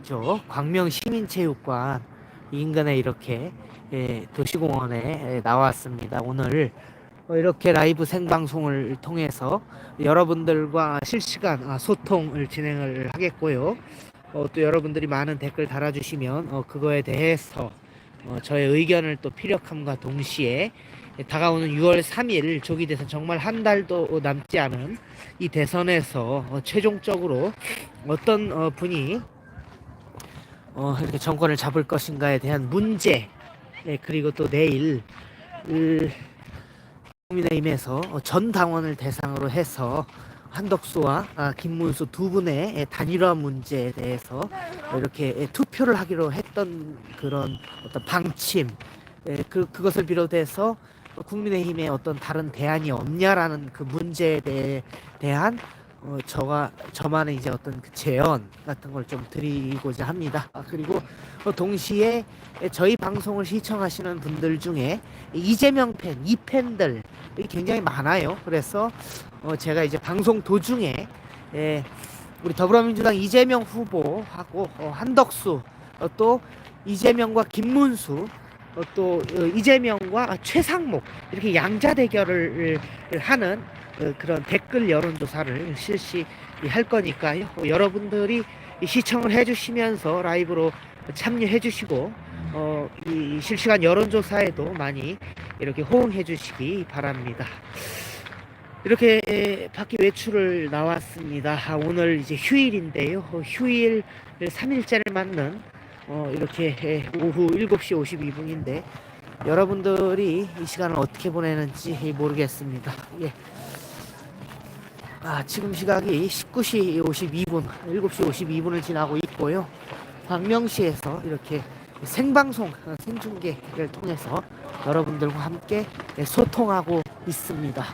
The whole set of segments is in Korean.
인근이죠. 광명시민체육관 인근에 이렇게 예, 도시공원에 예, 나왔습니다. 오늘 어, 이렇게 라이브 생방송을 통해서 여러분들과 실시간 아, 소통을 진행을 하겠고요. 어, 또 여러분들이 많은 댓글 달아주시면 어, 그거에 대해서 어, 저의 의견을 또 피력함과 동시에 다가오는 6월 3일 조기 대선 정말 한 달도 남지 않은 이 대선에서 어, 최종적으로 어떤 어, 분이 어, 이렇게 정권을 잡을 것인가에 대한 문제. 예, 그리고 또 내일 을, 국민의힘에서 어, 전 당원을 대상으로 해서 한덕수와 아, 김문수 두 분의 예, 단일화 문제에 대해서 이렇게 예, 투표를 하기로 했던 그런 어떤 방침. 예, 그, 그것을 비롯해서 국민의힘에 어떤 다른 대안이 없냐라는 그 문제에 대해, 대한 어, 저가 저만의 이제 어떤 그 제언 같은 걸 좀 드리고자 합니다. 아, 그리고 어, 동시에 저희 방송을 시청하시는 분들 중에 이재명 팬, 이 팬들이 굉장히 많아요. 그래서 어, 제가 이제 방송 도중에 예, 우리 더불어민주당 이재명 후보하고 어, 한덕수 어, 또 이재명과 김문수 어, 또 어, 이재명과 최상목 이렇게 양자 대결을 하는 어, 그런 댓글 여론조사를 실시할 거니까요. 어, 여러분들이 이 시청을 해주시면서 라이브로 참여해주시고 어, 이 실시간 여론조사에도 많이 이렇게 호응해주시기 바랍니다. 이렇게 에, 밖에 외출을 나왔습니다. 아, 오늘 이제 휴일인데요. 어, 휴일 3일째를 맞는 어, 이렇게 에, 오후 7시 52분인데 여러분들이 이 시간을 어떻게 보내는지 모르겠습니다. 예. 아, 지금 시각이 19시 52분, 7시 52분을 지나고 있고요. 광명시에서 이렇게 생방송, 어, 생중계를 통해서 여러분들과 함께 소통하고 있습니다.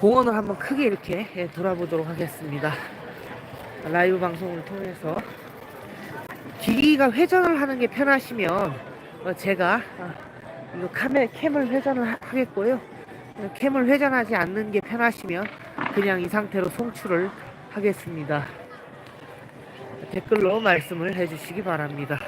공원을 한번 크게 이렇게 예, 돌아보도록 하겠습니다. 라이브 방송을 통해서 기기가 회전을 하는 게 편하시면 어, 제가 어, 이거 카메 캠을 회전을 하- 하겠고요. 어, 캠을 회전하지 않는 게 편하시면 그냥 이 상태로 송출을 하겠습니다. 댓글로 말씀을 해주시기 바랍니다.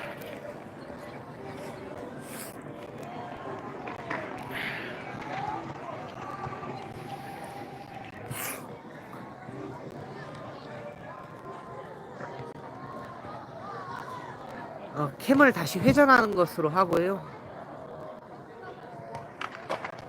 어, 캠을 다시 회전하는 것으로 하고요.